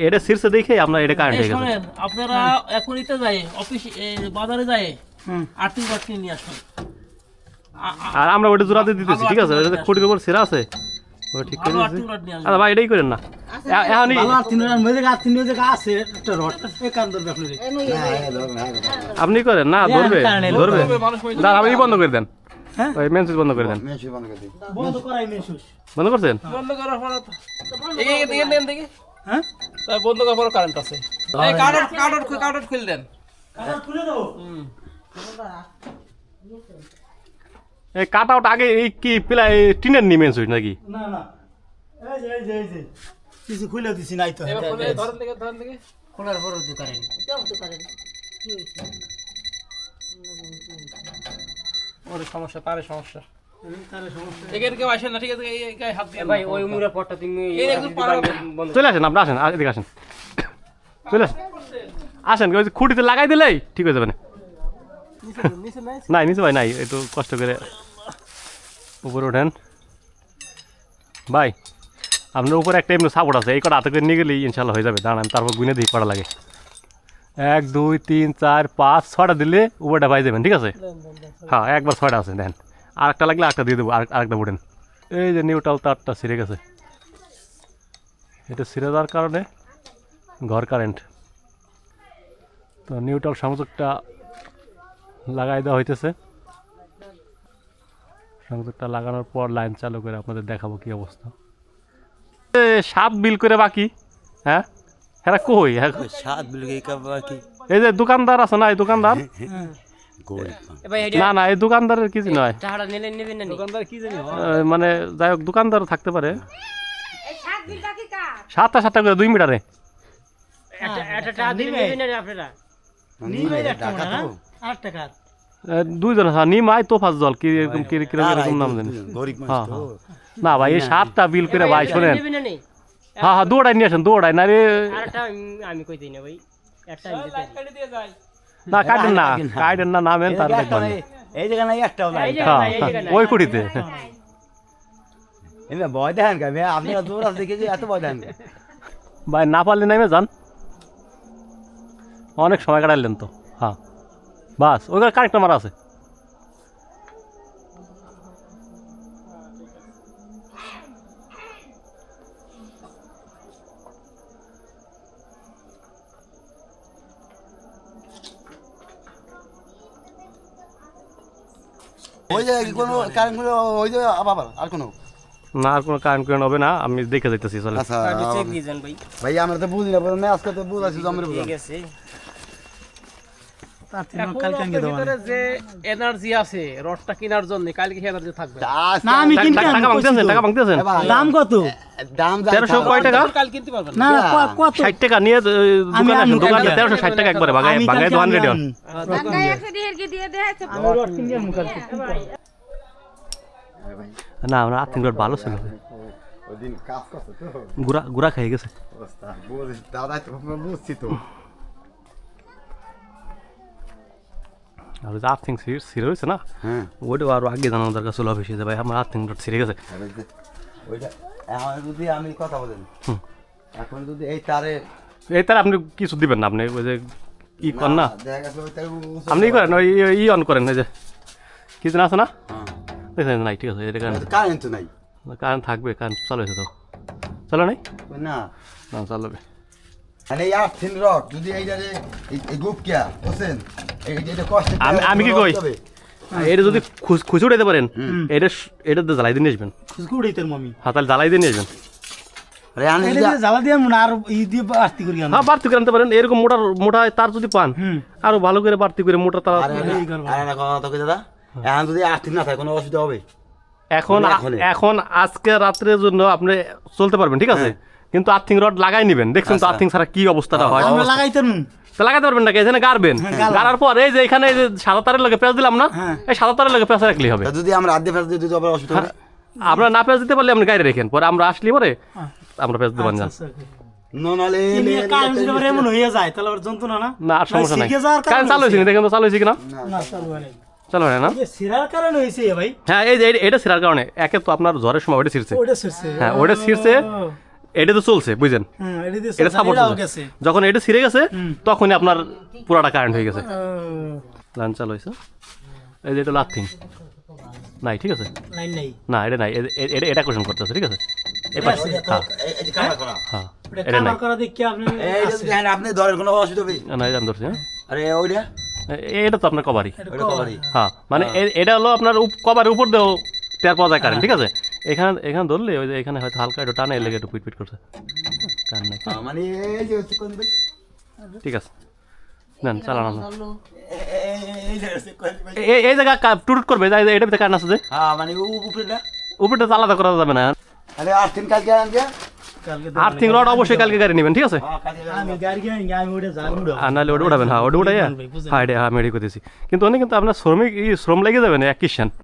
এটা? শীর্ষে দেখে আমরা এটা কারেন্ট হয়ে গেছে আপনারা এখন ইতে যায় অফিস বাজারে যায় আর্থিক বার্থিক নিয়ে আসুন। আ- আ- আর আমরা ওটা জোড়াতে দিতেছি ঠিক আছে? এটা খুঁটির উপর সিরা আছে। ওটা ঠিক করে আচ্ছা ভাই এটাই করেন না। এখনই ধরবে আপনি করেন না ধরবে কারণে ধরবে। মানুষ আপনি বন্ধ করে দেন। হ্যাঁ? ওই মেন সুইচ বন্ধ করে দেন। বন্ধ করাই মেশুস বন্ধ করছেন বন্ধ করার পর তো- এদিকে এদিকে দেন দেখি হ্যাঁ? তাই বন্ধ করার পর কারেন্ট আছে। এই খুলে দেন। খুলে দেবো? এই কাট আউট আগে এই কি পিলা এই টিনের নি মেন সুইচ নাকি? না না। এই যে এই যে এই যে। কিছু খুলে দিছি নাই তো। এবার ধরেন দেখে ধরেন দেখে। খোলার পর তো কারেন্ট এই একদম পারো বন্ধ। চলে আসেন আপনি আসেন এদিকে আসেন। চলে আসেন। আসেন ওই খুঁটিতে লাগাই দিলেই ঠিক হয়ে যাবে না। নাই? নিচে ভাই নাই একটু কষ্ট করে উপরে ওঠেন। ভাই আপনার উপরে একটা এমনি সাপোর্ট আছে এই কটা হাতে করে নিয়ে গেলেই ইনশাল্লাহ হয়ে যাবে। দাঁড়ান তারপর গুনে দিই কটা লাগে। এক দুই তিন চার পাঁচ ছটা দিলে উপরটা পাই যাবেন ঠিক আছে? হ্যাঁ একবার ছয়টা আছে দেন। আর একটা লাগলে একটা দিয়ে দেবো আর আরেকটা উঠেন এই যে নিউটাল তারটা ছিঁড়ে গেছে। এটা ছিঁড়ে যাওয়ার কারণে ঘর কারেন্ট তো নিউট্রাল সংযোগটা লাগাই দেওয়া হইতেছে। সংযোগটা লাগানোর পর লাইন চালু করে আপনাদের দেখাবো কি অবস্থা। সাত বিল করে বাকি হ্যাঁ? হ্যাঁ কই? হ্যাঁ, সাত বিলগে বাকি এই যে দোকানদার আছে না এই দোকানদার? গরিব এ ভাই না না এই দোকানদারের নয় কি জানি হয়? মানে যাই হোক দোকানদার থাকতে পারে। এই সাত বিল বাকি কার? সাতটা সাতটা করে দুই মিটারে। নিয়ে হয়, দুইজন আছে নিম আয় তোফাজ জল কি এরকম কীরকম নাম জানি। গরিব হ্যাঁ মানুষ তো। হ্যাঁ। না ভাই এই সাতটা বিল করে ভাই শোনেন? হ্যাঁ হ্যাঁ দৌড়াই নিয়ে আসেন দৌড়াই না রে। আর আমি- কই দিই না ভাই? একটা না কাটেন না কাটেন না নামেন তার দেখবেন। এই জায়গা নাই একটাও নাই। হ্যাঁ। ওই কুড়িতে এমনি ভয় দেখেন কা ভাই আপনারা দূর আছে দেখে যে এত ভয় দেখেন ভাই না পারলে নামে যান। অনেক সময় কাটাইলেন তো। হ্যাঁ। বাস ওইখানে কারেক্ট নাম্বার আছে। ওই যে কোনো কারেন্ট কোনো ওই যে আবার আর কোনো? না আর কোনো কারেন্ট করে হবে না আমি দেখে যাইতেছি চলে আচ্ছা ভাই। ভাই আমরা তো বুঝি না বুঝি আজকে তো বুঝাইছি জমের বুঝা ঠিক আছে তার তিন এখন কালকে আনকে আপনার দেওয়া ভিতরে যে এনার্জি আছে রডটা কেনার জন্য কালকে এনার্জি থাকবে? না আমি কিনতে টাকা ভাঙতেছেন টাকা ভাঙতেছেন? দাম কত? দাম যা তেরোশো কয় টাকা? কাল কিনতে পারবেন। না না কত? ষাট টাকা নিয়ে দোকানে আসেন দোকানে কালকে। তেরোশো ষাট টাকা একবারে ভাগায় ভাগায় দোকান রেডি আনব। ঢাকায় একশো দিয়ে কি দিয়ে দেয় আছে আমি রড কিনতে আনব কালকে। না আমরা আর্থিক ভালো ছিল। ওই দিন কাজ করছে তো। গুড়া গুড়া খেয়ে গেছে। দাদা তো বুঝছি তো। আর যে আর্থিং ছিঁড়ে হয়েছে না? ওইটা আরও আগে জানানো দরকার ছিল অফিসে ভাই আমার আর্থিং রোড ছিঁড়ে গেছে ওইটা এখন যদি আমি কথা বলেন এখন যদি এই তারে এই তাহলে আপনি কিছু দিবেন না আপনি ওই যে ই করেন না? তারে আপনি ই করেন ওই ই- অন করেন ওই যে। কি যেন আছে না। নাই ঠিক আছে এটা কারেন্ট নাই। কারেন্ট থাকবে কারেন্ট চালু হয়েছে তো। চলো নাই? না। না চালাবে। মানে এই আর্থিন রক যদি এই যে এই- গুপ কিয়া বুঝছেন আমি- আমি কি কই? এটা যদি খুশ- খুশি উঠাইতে পারেন এটা এটা দিয়ে জ্বালাই দিয়ে নিয়ে আসবেন। উড়াই মামি। হ্যাঁ তাহলে জ্বালাই দিয়ে নিয়ে আসবেন। বাড়তি করি হ্যাঁ বাড়তি করে আনতে পারেন। এরকম মোটা মোটা তার যদি পান আরও ভালো করে বাড়তি মোটা তার তো দাদা এখন যদি আর্থিক না থাকে কোনো অসুবিধা হবে? এখন এখন আজকে রাত্রের জন্য আপনি চলতে পারবেন ঠিক আছে? কিন্তু আর্থিং রড লাগাই নেবেন। দেখছেন তো আচ্ছা। আর্থিং ছাড়া কি অবস্থাটা হয়? তো লাগাতে পারবেন না এখানে গাড়বেন গাড়ার পর এই যে এখানে এই যে সাদা তারের লগে পেঁয়াজ দিলাম না হ্যাঁ। এই সাদা তারের লগে পেঁয়াজ রাখলেই হবে। যদি আমরা আবার অসুবিধা আমরা না পেঁয়াজ দিতে পারলে আপনি গাড়ি রেখেন পরে আমরা আসলি পরে আমরা পেঁয়াজ দেবেন না। হয়ে চালু হয় সিরার কারণে হয়েছে ভাই। হ্যাঁ এই যে এটা ছিঁড়ার কারণে। একে তো আপনার জ্বরের সময় ওটা ছিঁড়ছে। ছিড়ছে। হ্যাঁ ওটা ছিঁড়ছে। এটা তো চলছে বুঝছেন? হ্যাঁ এটা সাপোর্ট যখন এটা ছিঁড়ে গেছে তখনই আপনার পুরাটা কারেন্ট হয়ে গেছে। লাইন চালু হয়েছে। এই যে এটা লাথিং নাই ঠিক আছে? নাই। না এটা নাই এটা এটা কোশ্চেন করতেছে ঠিক আছে? হ্যাঁ। হ্যাঁ? এটা নাই। কাবার করা দেখি আপনি এই যে দেখেন আপনি ধরেন কোনো অসুবিধা হবে? না এটা আমি ধরছি হ্যাঁ। আরে ওইটা? এ- এটা তো আপনার কবারই হ্যাঁ মানে এটা হলো আপনার কভারের উপর দিয়েও টের পাওয়া যায় কারেন্ট ঠিক আছে? এখানে এখানে ধরলে ওই যে এখানে হয়তো হালকা একটু টানে লেগে একটু পিট পিট করছে। নাই হ্যাঁ, মানে এই যে কোন ভাই ঠিক আছে। নেন চালান। এই- কোন জায়গা টুটুট করবে এটা ভিতরে কারেন্ট আছে যে। হ্যাঁ মানে উপরেটা? উপরটা তো আলাদা করা যাবে না। আরে আর তিন কালকে আনবে আর্থিং রড অবশ্যই কালকে গাড়ি নেবেন ঠিক আছে? হ্যাঁ কিনে নাহলে ওটা উঠাবেন হ্যাঁ ওটা বুঝলেন। হ্যাঁ হ্যাঁ আমি কিন্তু অনেক কিন্তু আপনার শ্রমিক ই শ্রম লেগে যাবে না এক কিষান